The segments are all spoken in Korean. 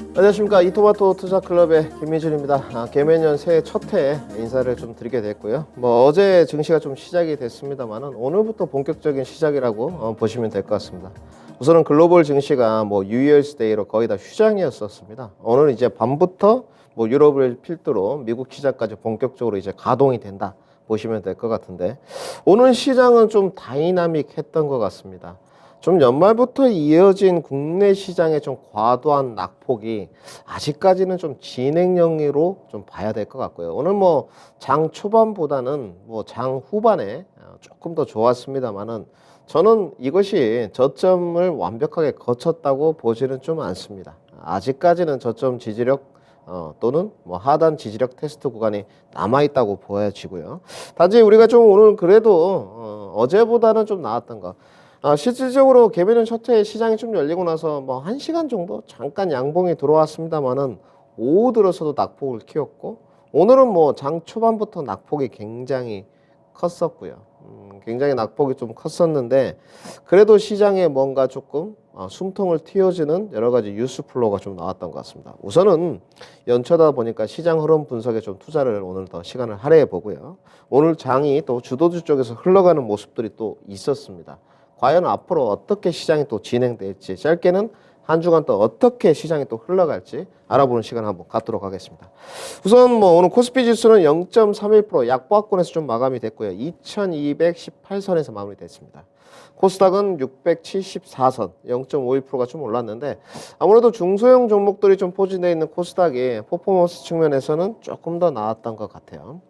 안녕하십니까 이토마토 투자클럽의 김민준입니다. 아, 개매년 새해 첫해 인사를 좀 드리게 됐고요. 뭐 어제 증시가 좀 시작이 됐습니다만은 오늘부터 본격적인 시작이라고 어, 보시면 될 것 같습니다. 우선은 글로벌 증시가 뭐 뉴이얼스 데이로 거의 다 휴장이었었습니다. 오늘 이제 밤부터 뭐 유럽을 필두로 미국 시장까지 본격적으로 이제 가동이 된다 보시면 될 것 같은데 오늘 시장은 좀 다이나믹했던 것 같습니다. 좀 연말부터 이어진 국내 시장의 좀 과도한 낙폭이 아직까지는 좀 진행형으로 좀 봐야 될 것 같고요. 오늘 뭐 장 초반보다는 뭐 장 후반에 어, 조금 더 좋았습니다만은 저는 이것이 저점을 완벽하게 거쳤다고 보지는 좀 않습니다. 아직까지는 저점 지지력 어, 또는 뭐 하단 지지력 테스트 구간이 남아 있다고 보여지고요. 단지 우리가 좀 오늘 그래도 어, 어제보다는 좀 나았던 거. 아, 실질적으로 개별은 첫해 시장이 좀 열리고 나서 뭐 한 시간 정도 잠깐 양봉이 들어왔습니다만은 오후 들어서도 낙폭을 키웠고 오늘은 뭐 장 초반부터 낙폭이 굉장히 컸었고요. 음, 굉장히 낙폭이 좀 컸었는데 그래도 시장에 뭔가 조금 어, 숨통을 틔워주는 여러 가지 뉴스 플로우가 좀 나왔던 것 같습니다. 우선은 연초다 보니까 시장 흐름 분석에 좀 투자를 오늘 더 시간을 할애해 보고요. 오늘 장이 또 주도주 쪽에서 흘러가는 모습들이 또 있었습니다. 과연 앞으로 어떻게 시장이 또 진행될지 짧게는 한 주간 또 어떻게 시장이 또 흘러갈지 알아보는 시간 한번 갖도록 하겠습니다. 우선 뭐 오늘 코스피 지수는 0.31% 약보합권에서 좀 마감이 됐고요. 2218선에서 마무리됐습니다. 코스닥은 674선, 0.51%가 좀 올랐는데 아무래도 중소형 종목들이 좀 포진되어 있는 코스닥이 퍼포먼스 측면에서는 조금 더 나았던 것 같아요.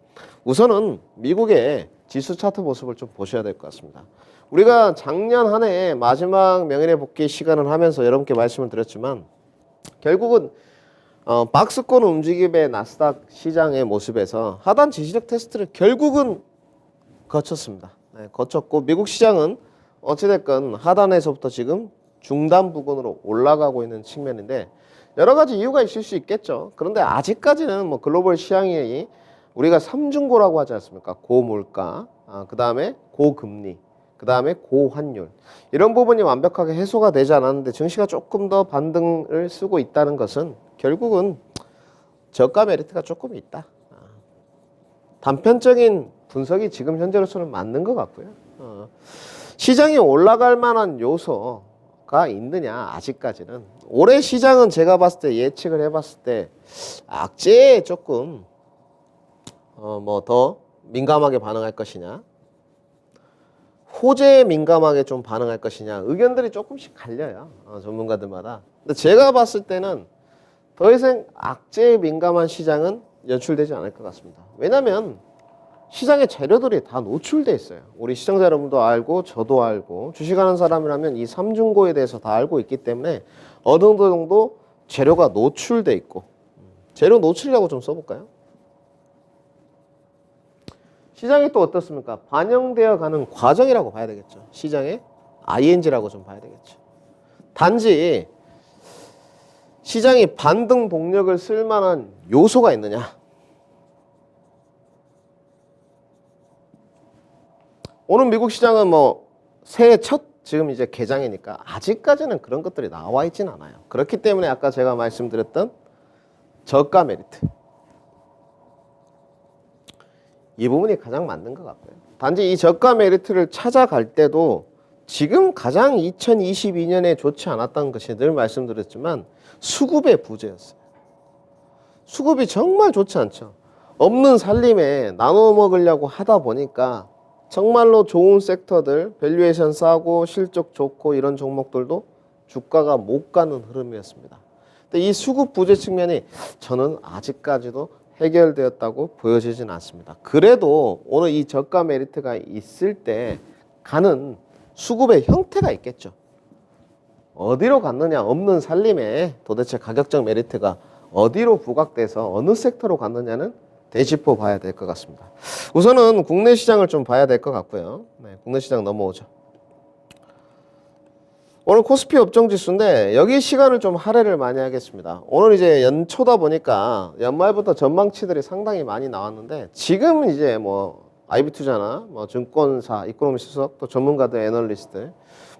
우선은 미국의 지수 차트 모습을 좀 보셔야 될 것 같습니다. 우리가 작년 한 해 마지막 명예의 복귀 시간을 하면서 여러분께 말씀을 드렸지만 결국은 어, 박스권 움직임의 나스닥 시장의 모습에서 하단 지지력 테스트를 결국은 거쳤습니다. 네, 거쳤고 미국 시장은 어찌됐건 하단에서부터 지금 중단 부근으로 올라가고 있는 측면인데 여러 가지 이유가 있을 수 있겠죠. 그런데 아직까지는 뭐 글로벌 시장이 우리가 삼중고라고 하지 않습니까? 고물가, 아, 그 다음에 고금리, 그 다음에 고환율 이런 부분이 완벽하게 해소가 되지 않았는데 증시가 조금 더 반등을 쓰고 있다는 것은 결국은 저가 메리트가 조금 있다. 아, 단편적인 분석이 지금 현재로서는 맞는 것 같고요. 어, 시장이 올라갈 만한 요소가 있느냐 아직까지는 올해 시장은 제가 봤을 때 예측을 해봤을 때 악재에 조금 어, 뭐 더 민감하게 반응할 것이냐 호재에 민감하게 좀 반응할 것이냐. 의견들이 조금씩 갈려요 어, 전문가들마다. 근데 제가 봤을 때는 더 이상 악재에 민감한 시장은 연출되지 않을 것 같습니다. 왜냐하면 시장의 재료들이 다 노출돼 있어요. 우리 시청자 여러분도 알고 저도 알고 주식하는 사람이라면 이 삼중고에 대해서 다 알고 있기 때문에 어느 정도 재료가 노출돼 있고 재료 노출이라고 좀 써볼까요? 시장이 또 어떻습니까? 반영되어 가는 과정이라고 봐야 되겠죠. 시장의 ING라고 좀 봐야 되겠죠. 단지 시장이 반등 동력을 쓸 만한 요소가 있느냐? 오늘 미국 시장은 뭐 새해 첫 지금 이제 개장이니까 아직까지는 그런 것들이 나와 있진 않아요. 그렇기 때문에 아까 제가 말씀드렸던 저가 메리트 이 부분이 가장 맞는 것 같고요. 단지 이 저가 메리트를 찾아갈 때도 지금 가장 2022년에 좋지 않았던 것이 늘 말씀드렸지만 수급의 부재였어요. 수급이 정말 좋지 않죠. 없는 살림에 나눠 먹으려고 하다 보니까 정말로 좋은 섹터들, 밸류에이션 싸고 실적 좋고 이런 종목들도 주가가 못 가는 흐름이었습니다. 근데 이 수급 부재 측면이 저는 아직까지도 해결되었다고 보여지진 않습니다. 그래도 오늘 이 저가 메리트가 있을 때 가는 수급의 형태가 있겠죠. 어디로 갔느냐 없는 살림에 도대체 가격적 메리트가 어디로 부각돼서 어느 섹터로 갔느냐는 되짚어 봐야 될 것 같습니다. 우선은 국내 시장을 좀 봐야 될 것 같고요. 네, 국내 시장 넘어오죠. 오늘 코스피 업종 지수인데 여기 시간을 좀 할애를 많이 하겠습니다. 오늘 이제 연초다 보니까 연말부터 전망치들이 상당히 많이 나왔는데 지금은 이제 뭐 IB 투자나 뭐 증권사, 이코노미스 수석 또 전문가들, 애널리스트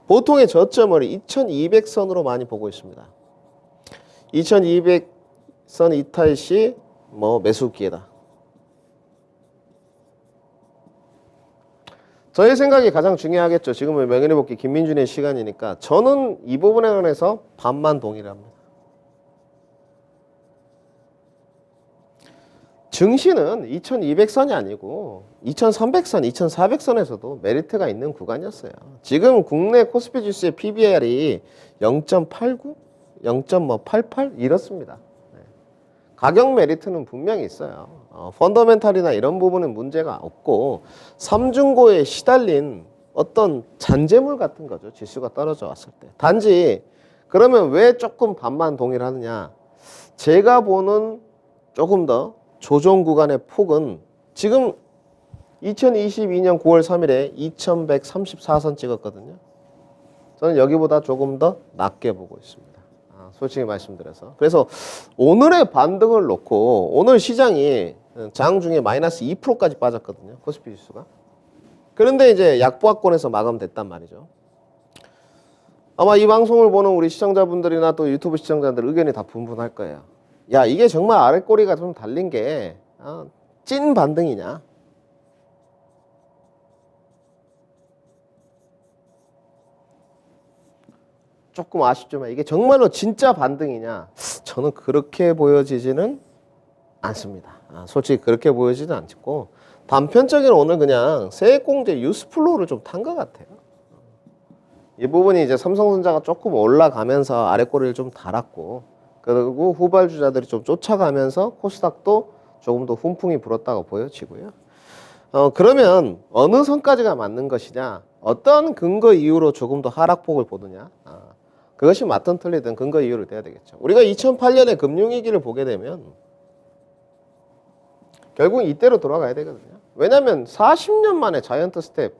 보통의 저점을 2,200선으로 많이 보고 있습니다. 2200선 이탈 시 뭐 매수 기회다. 저의 생각이 가장 중요하겠죠. 지금은 명예리 복귀 김민준의 시간이니까 저는 이 부분에 관해서 반만 동의합니다. 증시는 2200선이 아니고 2300선, 2400선에서도 메리트가 있는 구간이었어요. 지금 국내 코스피 지수의 PBR이 0.89, 0.88 이렇습니다. 네. 가격 메리트는 분명히 있어요. 어, 펀더멘탈이나 이런 부분은 문제가 없고 삼중고에 시달린 어떤 잔재물 같은 거죠. 지수가 떨어져 왔을 때. 단지 그러면 왜 조금 반만 동일하느냐? 제가 보는 조금 더 조정 구간의 폭은 지금 2022년 9월 3일에 2134선 찍었거든요. 저는 여기보다 조금 더 낮게 보고 있습니다. 아, 솔직히 말씀드려서. 그래서 오늘의 반등을 놓고 오늘 시장이 장 중에 마이너스 2%까지 빠졌거든요. 코스피 지수가. 그런데 이제 약보합권에서 마감됐단 말이죠. 아마 이 방송을 보는 우리 시청자분들이나 또 유튜브 시청자들 의견이 다 분분할 거예요. 야 이게 정말 아랫꼬리가 좀 달린 게 어, 찐 반등이냐? 조금 아쉽지만 이게 정말로 진짜 반등이냐? 저는 그렇게 보여지지는 않습니다. 아, 솔직히 그렇게 보여지는 않고 단편적인 오늘 그냥 세액공제 유스플로우를 좀 탄 것 같아요. 이 부분이 이제 삼성전자가 조금 올라가면서 아랫꼬리를 좀 달았고 그리고 후발주자들이 좀 쫓아가면서 코스닥도 조금 더 훈풍이 불었다고 보여지고요. 어, 그러면 어느 선까지가 맞는 것이냐? 어떤 근거 이유로 조금 더 하락폭을 보느냐? 아, 그것이 맞든 틀리든 근거 이유를 대야 되겠죠. 우리가 2008년에 금융위기를 보게 되면 결국 이때로 돌아가야 되거든요. 왜냐하면 40년 만에 자이언트 스텝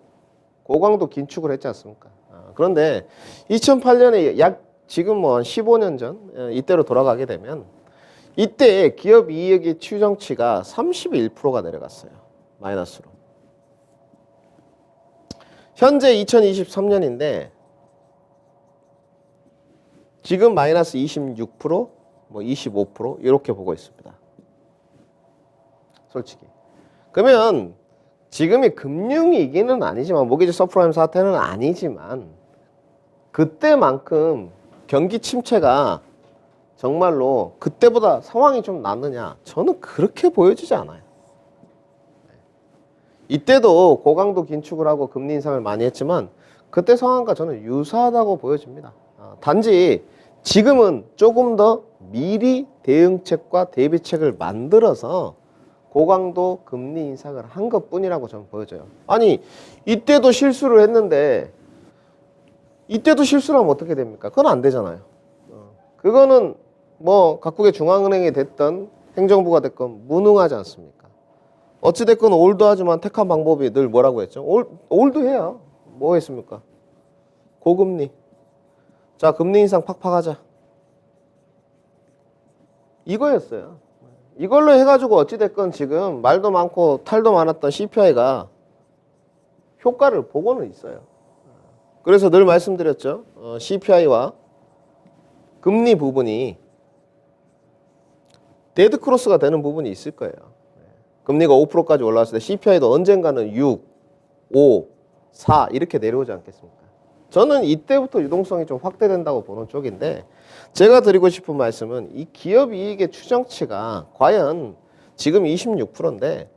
고강도 긴축을 했지 않습니까? 아, 그런데 2008년에 약 지금 뭐 15년 전 어, 이때로 돌아가게 되면 이때 기업 이익의 추정치가 31%가 내려갔어요. 마이너스로. 현재 2023년인데 지금 마이너스 26%, 뭐 25% 이렇게 보고 있습니다. 솔직히. 그러면 지금이 금융위기는 아니지만 모기지 서프라임 사태는 아니지만 그때만큼 경기 침체가 정말로 그때보다 상황이 좀 낫느냐? 저는 그렇게 보여지지 않아요. 이때도 고강도 긴축을 하고 금리 인상을 많이 했지만 그때 상황과 저는 유사하다고 보여집니다. 어, 단지 지금은 조금 더 미리 대응책과 대비책을 만들어서 고강도 금리 인상을 한 것뿐이라고 저는 보여져요. 아니 이때도 실수를 했는데 이때도 실수를 하면 어떻게 됩니까? 그건 안 되잖아요. 어, 그거는 뭐 각국의 중앙은행이 됐던 행정부가 됐건 무능하지 않습니까? 어찌됐건 올드하지만 택한 방법이 늘 뭐라고 했죠? 올, 올드해야 뭐 했습니까? 고금리. 자, 금리 인상 팍팍 하자. 이거였어요. 이걸로 해가지고 어찌됐건 지금 말도 많고 탈도 많았던 CPI가 효과를 보고는 있어요. 그래서 늘 말씀드렸죠. 어, CPI와 금리 부분이 데드 크로스가 되는 부분이 있을 거예요. 금리가 5%까지 올라왔을 때 CPI도 언젠가는 6, 5, 4 이렇게 내려오지 않겠습니까? 저는 이때부터 유동성이 좀 확대된다고 보는 쪽인데 제가 드리고 싶은 말씀은 이 기업 이익의 추정치가 과연 지금 26%인데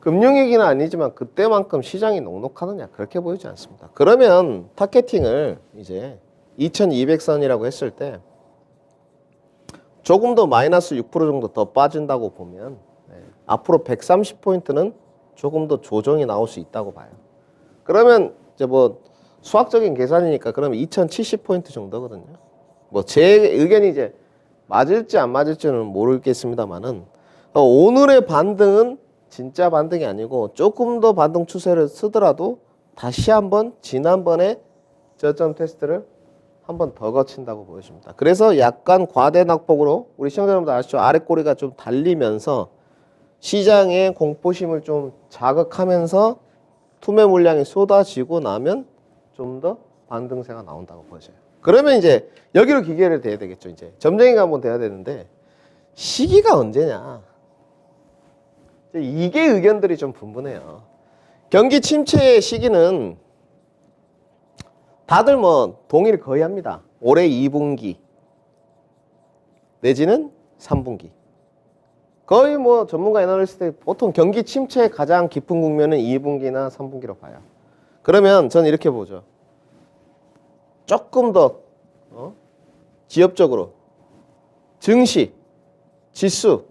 금융위기는 아니지만 그때만큼 시장이 녹록하느냐 그렇게 보이지 않습니다. 그러면 타겟팅을 이제 2200선이라고 했을 때 조금 더 마이너스 6% 정도 더 빠진다고 보면 네, 앞으로 130포인트는 조금 더 조정이 나올 수 있다고 봐요. 그러면 이제 뭐 수학적인 계산이니까 그러면 2070포인트 정도거든요. 뭐 제 의견이 이제 맞을지 안 맞을지는 모르겠습니다만은 어, 오늘의 반등은 진짜 반등이 아니고 조금 더 반등 추세를 쓰더라도 다시 한번 지난번에 저점 테스트를 한 번 더 거친다고 보여집니다. 그래서 약간 과대 낙폭으로 우리 시청자 여러분들 아시죠? 아랫꼬리가 좀 달리면서 시장의 공포심을 좀 자극하면서 투매 물량이 쏟아지고 나면 좀 더 반등세가 나온다고 보여져요. 그러면 이제 여기로 기계를 대야 되겠죠. 이제 점쟁이가 한번 돼야 되는데 시기가 언제냐? 이게 의견들이 좀 분분해요. 경기 침체의 시기는 다들 뭐 동의를 거의 합니다. 올해 2분기 내지는 3분기. 거의 뭐 전문가 애널리스트 보통 경기 침체의 가장 깊은 국면은 2분기나 3분기로 봐요. 그러면 저는 이렇게 보죠. 조금 더 어? 지엽적으로 증시, 지수,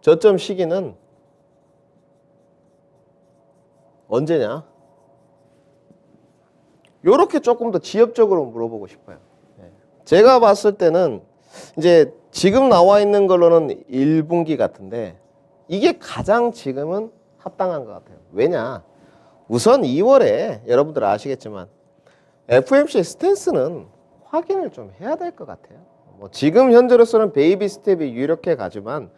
저점 시기는 언제냐? 요렇게 조금 더 지엽적으로 물어보고 싶어요. 예. 제가 봤을 때는 이제 지금 나와 있는 걸로는 1분기 같은데 이게 가장 지금은 합당한 것 같아요. 왜냐? 우선 2월에 여러분들 아시겠지만 FMC의 스탠스는 확인을 좀 해야 될 것 같아요. 뭐 지금 현재로서는 베이비 스텝이 유력해 가지만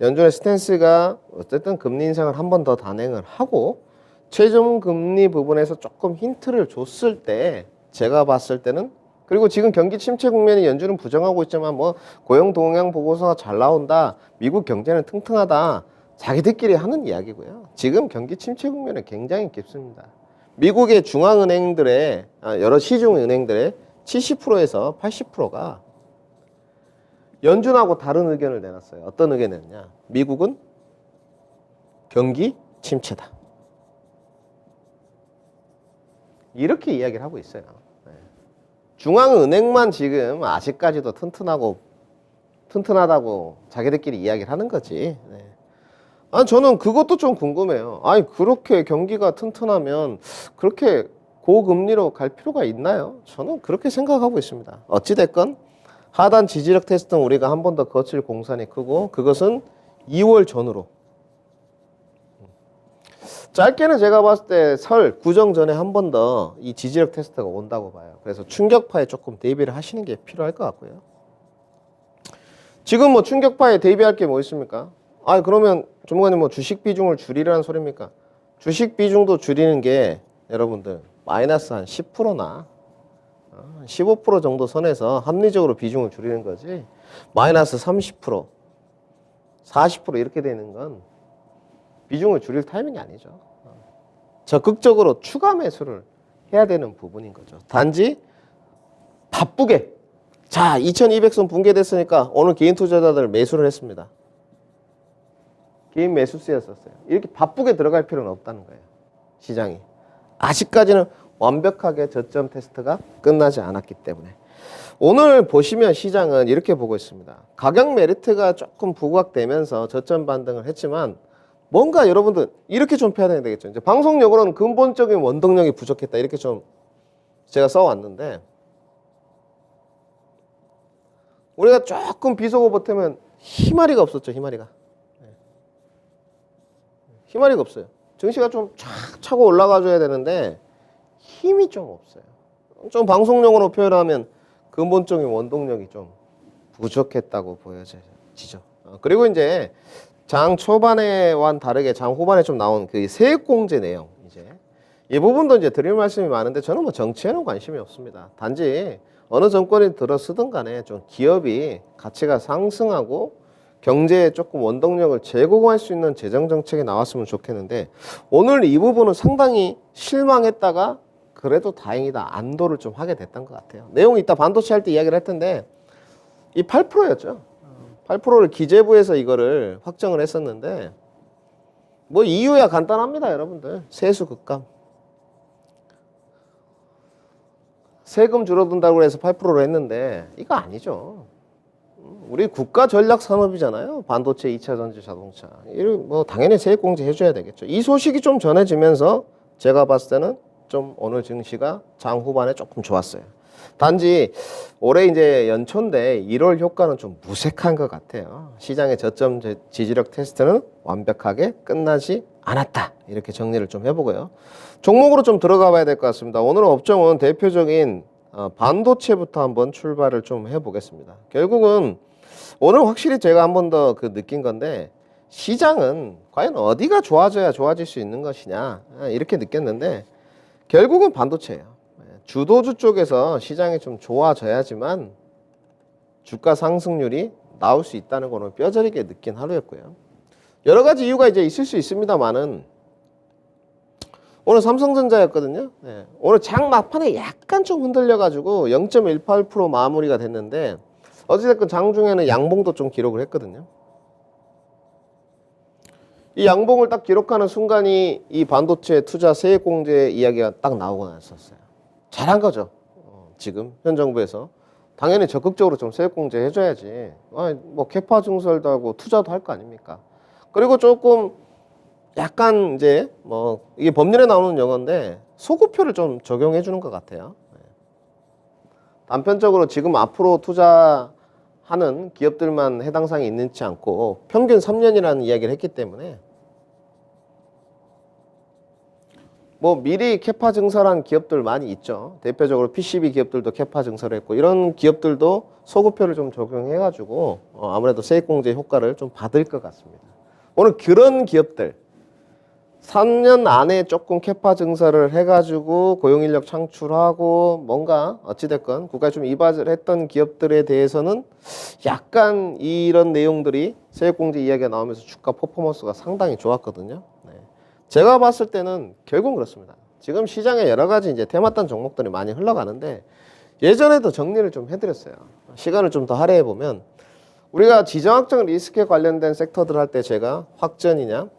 연준의 스탠스가 어쨌든 금리 인상을 한 번 더 단행을 하고 최종 금리 부분에서 조금 힌트를 줬을 때 제가 봤을 때는 그리고 지금 경기 침체 국면이 연준은 부정하고 있지만 뭐 고용 동향 보고서가 잘 나온다. 미국 경제는 튼튼하다. 자기들끼리 하는 이야기고요. 지금 경기 침체 국면은 굉장히 깊습니다. 미국의 중앙은행들의 아, 여러 시중 은행들의 70%에서 80%가 연준하고 다른 의견을 내놨어요. 어떤 의견을 냈냐? 미국은 경기 침체다. 이렇게 이야기를 하고 있어요. 네. 중앙은행만 지금 아직까지도 튼튼하고 튼튼하다고 자기들끼리 이야기를 하는 거지. 네. 아 저는 그것도 좀 궁금해요. 아니 그렇게 경기가 튼튼하면 그렇게 고금리로 갈 필요가 있나요? 저는 그렇게 생각하고 있습니다. 어찌 됐건 하단 지지력 테스트는 우리가 한 번 더 거칠 공산이 크고 그것은 2월 전으로 짧게는 제가 봤을 때 설 구정 전에 한 번 더 이 지지력 테스트가 온다고 봐요. 그래서 충격파에 조금 대비를 하시는 게 필요할 것 같고요. 지금 뭐 충격파에 대비할 게 뭐 있습니까? 아 그러면 전문가님 뭐 주식 비중을 줄이라는 소리입니까? 주식 비중도 줄이는 게 여러분들 마이너스 한 10%나 15% 정도 선에서 합리적으로 비중을 줄이는 거지 마이너스 30% 40% 이렇게 되는 건 비중을 줄일 타이밍이 아니죠. 어. 적극적으로 추가 매수를 해야 되는 부분인 거죠. 단지 바쁘게 자 2200선 붕괴됐으니까 오늘 개인 투자자들 매수를 했습니다. 개인 매수세였었어요. 이렇게 바쁘게 들어갈 필요는 없다는 거예요. 시장이 아직까지는 완벽하게 저점 테스트가 끝나지 않았기 때문에 오늘 보시면 시장은 이렇게 보고 있습니다. 가격 메리트가 조금 부각되면서 저점 반등을 했지만 뭔가 여러분들 이렇게 좀 표현해야 되겠죠. 이제 방송용으로는 근본적인 원동력이 부족했다 이렇게 좀 제가 써왔는데 우리가 조금 비속어 보태면 희마리가 없었죠. 희마리가 네. 희마리가 없어요. 증시가 좀쫙 차고 올라가줘야 되는데 힘이 좀 없어요. 좀 방송용으로 표현하면 근본적인 원동력이 좀 부족했다고 보여지죠. 어, 그리고 이제 장 초반에와는 다르게 장 후반에 좀 나온 그 세액공제 내용 이제 이 부분도 이제 드릴 말씀이 많은데 저는 뭐 정치에는 관심이 없습니다. 단지 어느 정권이 들어서든 간에 좀 기업이 가치가 상승하고 경제에 조금 원동력을 제공할 수 있는 재정 정책이 나왔으면 좋겠는데 오늘 이 부분은 상당히 실망했다가 그래도 다행이다 안도를 좀 하게 됐던 것 같아요. 내용이 이따 반도체 할 때 이야기를 할 텐데 이 8%였죠. 8%를 기재부에서 이거를 확정을 했었는데 뭐 이유야 간단합니다, 여러분들. 세수 급감. 세금 줄어든다고 해서 8%로 했는데 이거 아니죠. 우리 국가 전략 산업이잖아요. 반도체, 2차 전지, 자동차. 이뭐 당연히 세액 공제 해줘야 되겠죠. 이 소식이 좀 전해지면서 제가 봤을 때는 좀 오늘 증시가 장 후반에 조금 좋았어요. 단지 올해 이제 연초인데 1월 효과는 좀 무색한 것 같아요. 시장의 저점 지지력 테스트는 완벽하게 끝나지 않았다. 이렇게 정리를 좀 해보고요. 종목으로 좀 들어가 봐야 될 것 같습니다. 오늘 업종은 대표적인 어, 반도체부터 한번 출발을 좀 해보겠습니다. 결국은 오늘 확실히 제가 한 번 더 그 느낀 건데 시장은 과연 어디가 좋아져야 좋아질 수 있는 것이냐 아, 이렇게 느꼈는데 결국은 반도체예요. 주도주 쪽에서 시장이 좀 좋아져야지만 주가 상승률이 나올 수 있다는 거는 뼈저리게 느낀 하루였고요. 여러 가지 이유가 이제 있을 수 있습니다만은 오늘 삼성전자였거든요. 네. 오늘 장 막판에 약간 좀 흔들려가지고 0.18% 마무리가 됐는데 어찌됐건 장중에는 양봉도 좀 기록을 했거든요. 이 양봉을 딱 기록하는 순간이 이 반도체 투자 세액 공제 이야기가 딱 나오고 났었어요. 잘한 거죠. 어, 지금 현 정부에서 당연히 적극적으로 좀 세액 공제 해줘야지. 아, 뭐 캐파 증설도 하고 투자도 할 거 아닙니까? 그리고 조금 약간 이제 뭐 이게 법률에 나오는 용어인데 소급표를 좀 적용해 주는 것 같아요. 네. 단편적으로 지금 앞으로 투자하는 기업들만 해당 사항이 있는지 않고 평균 3년이라는 이야기를 했기 때문에 뭐 미리 캐파 증설한 기업들 많이 있죠. 대표적으로 PCB 기업들도 캐파 증설을 했고 이런 기업들도 소급표를 좀 적용해 가지고 어, 아무래도 세액공제 효과를 좀 받을 것 같습니다. 오늘 그런 기업들 3년 안에 조금 캐파 증설을 해가지고 고용인력 창출하고 뭔가 어찌됐건 국가에 좀 이바지를 했던 기업들에 대해서는 약간 이런 내용들이 세액공제 이야기가 나오면서 주가 퍼포먼스가 상당히 좋았거든요. 네. 제가 봤을 때는 결국은 그렇습니다. 지금 시장에 여러 가지 이제 테마단 종목들이 많이 흘러가는데 예전에도 정리를 좀 해드렸어요. 시간을 좀 더 할애해 보면 우리가 지정학적 리스크에 관련된 섹터들 할 때 제가 확전이냐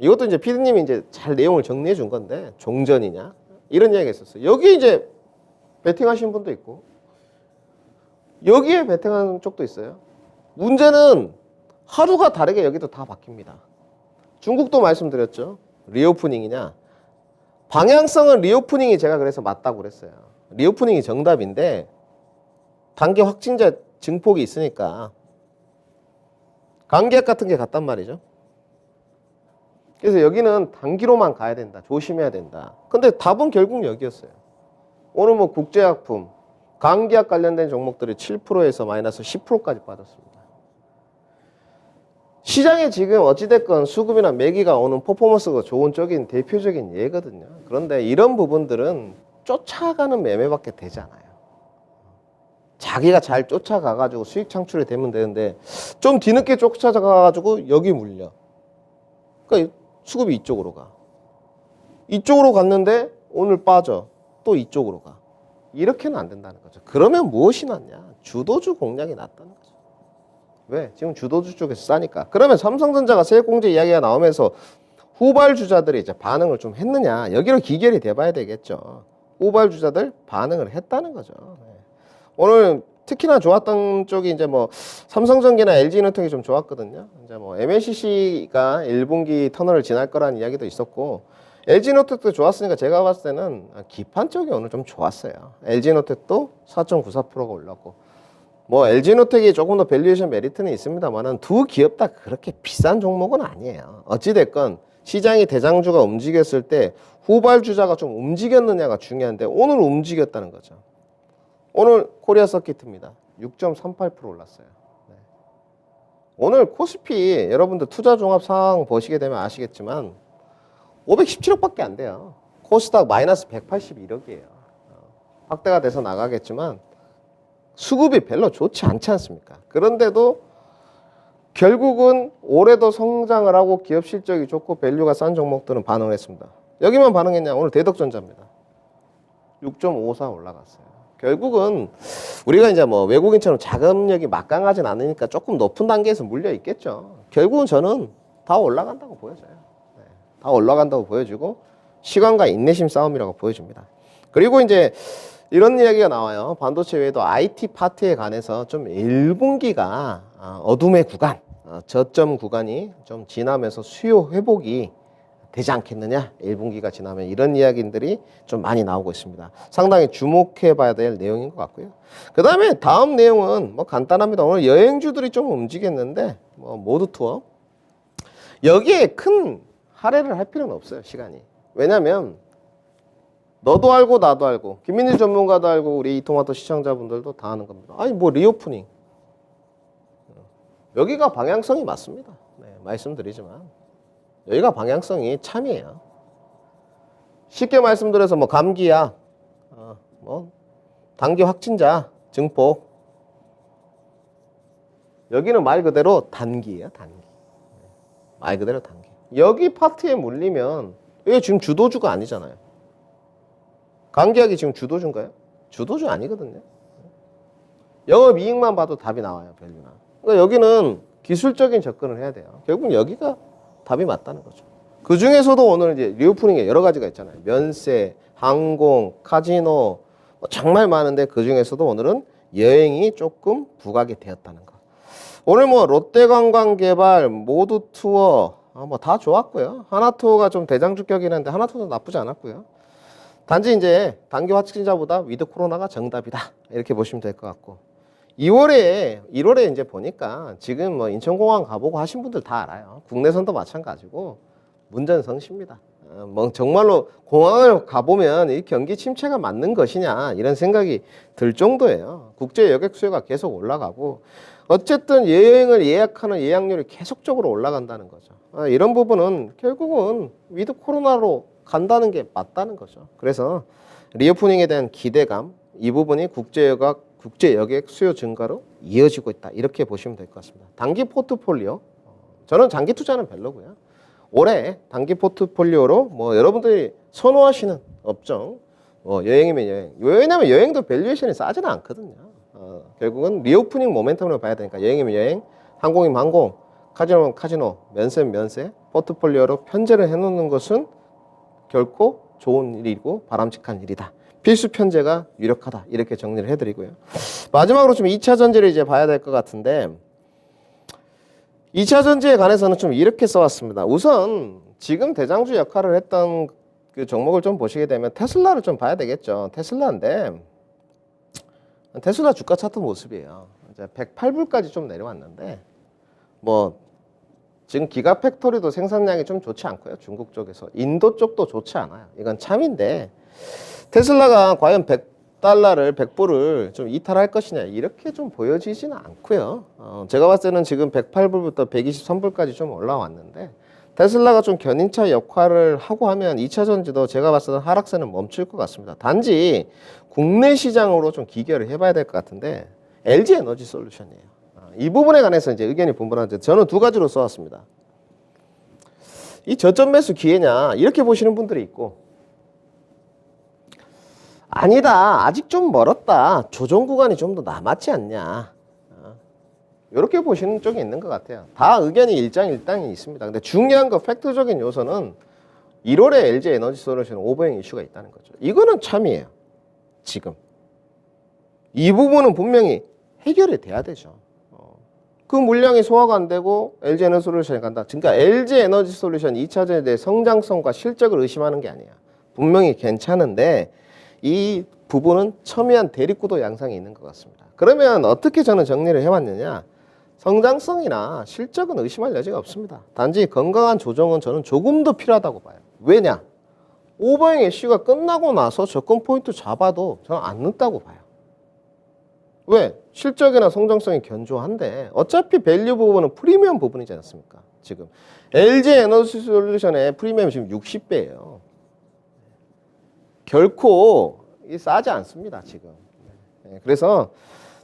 이것도 이제 피디님이 이제 잘 내용을 정리해 준 건데 종전이냐 이런 이야기가 있었어요. 여기 이제 베팅하신 분도 있고 여기에 베팅하는 쪽도 있어요. 문제는 하루가 다르게 여기도 다 바뀝니다. 중국도 말씀드렸죠. 리오프닝이냐 방향성은 리오프닝이 제가 그래서 맞다고 그랬어요. 리오프닝이 정답인데 단계 확진자 증폭이 있으니까 감기약 같은 게 같단 말이죠. 그래서 여기는 단기로만 가야 된다. 조심해야 된다. 근데 답은 결국 여기였어요. 오늘 뭐 국제약품, 감기약 관련된 종목들이 7%에서 마이너스 10%까지 빠졌습니다. 시장에 지금 어찌됐건 수급이나 매기가 오는 퍼포먼스가 좋은 쪽인 대표적인 예거든요. 그런데 이런 부분들은 쫓아가는 매매밖에 되지 않아요. 자기가 잘 쫓아가가지고 수익 창출이 되면 되는데 좀 뒤늦게 쫓아가가지고 여기 물려. 그러니까 수급이 이쪽으로 가. 이쪽으로 갔는데 오늘 빠져. 또 이쪽으로 가. 이렇게는 안 된다는 거죠. 그러면 무엇이 낫냐? 주도주 공략이 낫다는 거죠. 왜? 지금 주도주 쪽에서 싸니까. 그러면 삼성전자가 세액공제 이야기가 나오면서 후발주자들이 이제 반응을 좀 했느냐? 여기로 기결이 돼봐야 되겠죠. 후발주자들 반응을 했다는 거죠. 네. 오늘 특히나 좋았던 쪽이 이제 뭐 삼성전기나 LG노텍이 좀 좋았거든요. 이제 뭐 MLCC가 1분기 터널을 지날 거라는 이야기도 있었고 LG노텍도 좋았으니까 제가 봤을 때는 기판 쪽이 오늘 좀 좋았어요. LG노텍도 4.94%가 올랐고 뭐 LG노텍이 조금 더 밸류에이션 메리트는 있습니다만은 두 기업 다 그렇게 비싼 종목은 아니에요. 어찌 됐건 시장이 대장주가 움직였을 때 후발 주자가 좀 움직였느냐가 중요한데 오늘 움직였다는 거죠. 오늘 코리아 서킷입니다. 6.38% 올랐어요. 네. 오늘 코스피 여러분들 투자 종합 상황 보시게 되면 아시겠지만 517억밖에 안 돼요. 코스닥 마이너스 181억이에요. 확대가 돼서 나가겠지만 수급이 별로 좋지 않지 않습니까? 그런데도 결국은 올해도 성장을 하고 기업 실적이 좋고 밸류가 싼 종목들은 반응을 했습니다. 여기만 반응했냐? 오늘 대덕전자입니다. 6.54 올라갔어요. 결국은 우리가 이제 뭐 외국인처럼 자금력이 막강하진 않으니까 조금 높은 단계에서 물려 있겠죠. 결국은 저는 다 올라간다고 보여져요. 네, 다 올라간다고 보여지고 시간과 인내심 싸움이라고 보여집니다. 그리고 이제 이런 이야기가 나와요. 반도체 외에도 IT 파트에 관해서 좀 1분기가 어둠의 구간, 어, 저점 구간이 좀 지나면서 수요 회복이 되지 않겠느냐? 1분기가 지나면 이런 이야기들이 좀 많이 나오고 있습니다. 상당히 주목해 봐야 될 내용인 것 같고요. 그 다음에 다음 내용은 뭐 간단합니다. 오늘 여행주들이 좀 움직였는데 뭐 모두 투어. 여기에 큰 할애를 할 필요는 없어요 시간이. 왜냐면 너도 알고 나도 알고 김민희 전문가도 알고 우리 이토마토 시청자분들도 다 아는 겁니다. 아니 뭐 리오프닝. 여기가 방향성이 맞습니다. 네, 말씀드리지만 여기가 방향성이 참이에요. 쉽게 말씀드려서 뭐 감기야 뭐 단기 확진자 증폭 여기는 말 그대로 단기예요, 단기. 말 그대로 단기. 여기 파트에 물리면 이게 지금 주도주가 아니잖아요. 강계약이 지금 주도주인가요? 주도주 아니거든요. 영업 이익만 봐도 답이 나와요, 밸류나. 그러니까 여기는 기술적인 접근을 해야 돼요. 결국은 여기가 답이 맞다는 거죠. 그 중에서도 오늘 이제 리오프닝에 여러 가지가 있잖아요. 면세, 항공, 카지노 뭐 정말 많은데 그 중에서도 오늘은 여행이 조금 부각이 되었다는 거. 오늘 뭐 롯데관광개발, 모두 투어 뭐다 좋았고요. 하나투어가 좀 대장주격이긴 한데 하나투어도 나쁘지 않았고요. 단지 이제 단기 확진자보다 위드 코로나가 정답이다 이렇게 보시면 될 것 같고 2월에 1월에 이제 보니까 지금 뭐 인천공항 가보고 하신 분들 다 알아요. 국내선도 마찬가지고 문전성시입니다. 어, 뭐 정말로 공항을 가보면 이 경기 침체가 맞는 것이냐 이런 생각이 들 정도예요. 국제 여객 수요가 계속 올라가고 어쨌든 여행을 예약하는 예약률이 계속적으로 올라간다는 거죠. 아, 이런 부분은 결국은 위드 코로나로 간다는 게 맞다는 거죠. 그래서 리오프닝에 대한 기대감 이 부분이 국제 여객 국제 여객 수요 증가로 이어지고 있다 이렇게 보시면 될 것 같습니다. 단기 포트폴리오 어, 저는 장기 투자는 별로고요. 올해 단기 포트폴리오로 뭐 여러분들이 선호하시는 업종 뭐 여행이면 여행 왜냐하면 여행도 밸류에이션이 싸지는 않거든요. 어, 결국은 리오프닝 모멘텀으로 봐야 되니까 여행이면 여행, 항공이면 항공, 카지노면 카지노, 면세면 면세 포트폴리오로 편제를 해놓는 것은 결코 좋은 일이고 바람직한 일이다. 필수 편제가 유력하다. 이렇게 정리를 해드리고요. 마지막으로 좀 2차 전지를 이제 봐야 될 것 같은데 2차 전지에 관해서는 좀 이렇게 써왔습니다. 우선 지금 대장주 역할을 했던 그 종목을 좀 보시게 되면 테슬라를 좀 봐야 되겠죠. 테슬라인데 테슬라 주가 차트 모습이에요. 이제 108불까지 좀 내려왔는데 뭐 지금 기가 팩토리도 생산량이 좀 좋지 않고요. 중국 쪽에서 인도 쪽도 좋지 않아요. 이건 참인데 테슬라가 과연 100달러를 100불을 좀 이탈할 것이냐 이렇게 좀 보여지지는 않고요. 어, 제가 봤을 때는 지금 108불부터 123불까지 좀 올라왔는데 테슬라가 좀 견인차 역할을 하고 하면 2차 전지도 제가 봤을 때는 하락세는 멈출 것 같습니다. 단지 국내 시장으로 좀 기결을 해봐야 될 것 같은데 LG 에너지 솔루션이에요. 아, 이 부분에 관해서 이제 의견이 분분한데 저는 두 가지로 써왔습니다. 이 저점 매수 기회냐 이렇게 보시는 분들이 있고 아니다 아직 좀 멀었다 조정 구간이 좀 더 남았지 않냐 이렇게 보시는 쪽이 있는 것 같아요. 다 의견이 일장일당이 있습니다. 근데 중요한 거 팩트적인 요소는 1월에 LG 에너지 솔루션 오버행 이슈가 있다는 거죠. 이거는 참이에요. 지금 이 부분은 분명히 해결이 돼야 되죠. 어. 그 물량이 소화가 안 되고 LG 에너지 솔루션이 간다. 그러니까 LG 에너지 솔루션 2차전에 대해 성장성과 실적을 의심하는 게 아니야. 분명히 괜찮은데 이 부분은 첨예한 대립구도 양상이 있는 것 같습니다. 그러면 어떻게 저는 정리를 해왔느냐? 성장성이나 실적은 의심할 여지가 없습니다. 단지 건강한 조정은 저는 조금 더 필요하다고 봐요. 왜냐? 오버행 이슈가 끝나고 나서 접근 포인트 잡아도 저는 안 늦다고 봐요. 왜? 실적이나 성장성이 견조한데 어차피 밸류 부분은 프리미엄 부분이지 않습니까? 지금 LG 에너지 솔루션의 프리미엄이 지금 60배예요. 결코 이 싸지 않습니다, 지금. 네, 그래서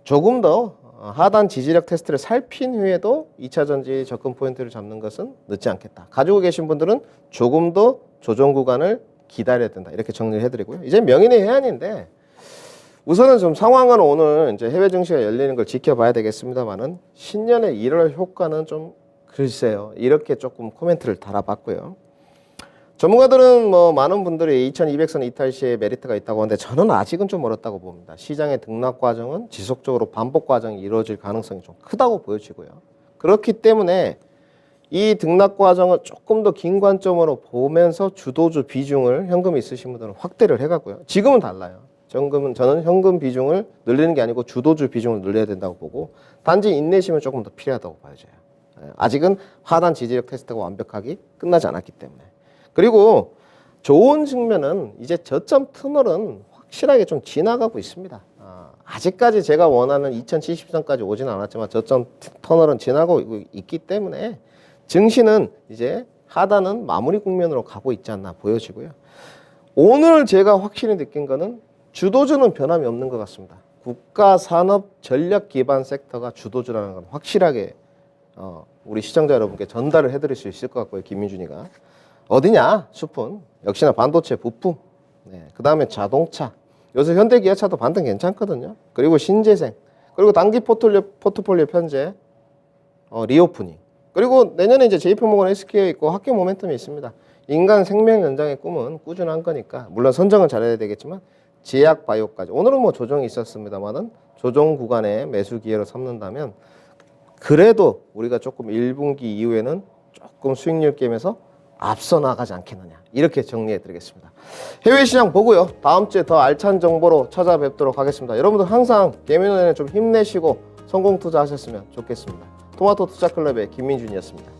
조금 더 하단 지지력 테스트를 살핀 후에도 2차 전지 접근 포인트를 잡는 것은 늦지 않겠다. 가지고 계신 분들은 조금 더 조정 구간을 기다려야 된다. 이렇게 정리를 해드리고요. 이제 명인의 해안인데 우선은 좀 상황은 오늘 이제 해외 증시가 열리는 걸 지켜봐야 되겠습니다만은 신년의 1월 효과는 좀 글쎄요. 이렇게 조금 코멘트를 달아봤고요. 전문가들은 뭐 많은 분들이 2200선 이탈 시에 메리트가 있다고 하는데 저는 아직은 좀 멀었다고 봅니다. 시장의 등락 과정은 지속적으로 반복 과정이 이루어질 가능성이 좀 크다고 보여지고요. 그렇기 때문에 이 등락 과정을 조금 더 긴 관점으로 보면서 주도주 비중을 현금 있으신 분들은 확대를 해가고요. 지금은 달라요. 현금은 저는 현금 비중을 늘리는 게 아니고 주도주 비중을 늘려야 된다고 보고 단지 인내심은 조금 더 필요하다고 봐야죠. 예, 아직은 하단 지지력 테스트가 완벽하게 끝나지 않았기 때문에. 그리고 좋은 측면은 이제 저점 터널은 확실하게 좀 지나가고 있습니다. 아, 아직까지 제가 원하는 2070선까지 오지는 않았지만 저점 터널은 지나고 있기 때문에 증시는 이제 하단은 마무리 국면으로 가고 있지 않나 보여지고요. 오늘 제가 확실히 느낀 거는 주도주는 변함이 없는 것 같습니다. 국가 산업 전략 기반 섹터가 주도주라는 건 확실하게 어, 우리 시청자 여러분께 전달을 해드릴 수 있을 것 같고요. 김민준이가 어디냐? 숲은 역시나 반도체 부품, 네, 그 다음에 자동차. 요새 현대 기아차도 반등 괜찮거든요. 그리고 신재생, 그리고 단기 포트폴리오, 포트폴리오 편제, 어, 리오프닝. 그리고 내년에 이제 JP모건 SK에 있고 학교 모멘텀이 있습니다. 인간 생명 연장의 꿈은 꾸준한 거니까 물론 선정은 잘해야 되겠지만 제약 바이오까지 오늘은 뭐 조정이 있었습니다만은 조정 구간에 매수 기회로 삼는다면 그래도 우리가 조금 1분기 이후에는 조금 수익률 게임에서 앞서 나가지 않겠느냐 이렇게 정리해 드리겠습니다. 해외 시장 보고요. 다음 주에 더 알찬 정보로 찾아뵙도록 하겠습니다. 여러분들 항상 개미노에는 좀 힘내시고 성공 투자하셨으면 좋겠습니다. 토마토 투자 클럽의 김민준이었습니다.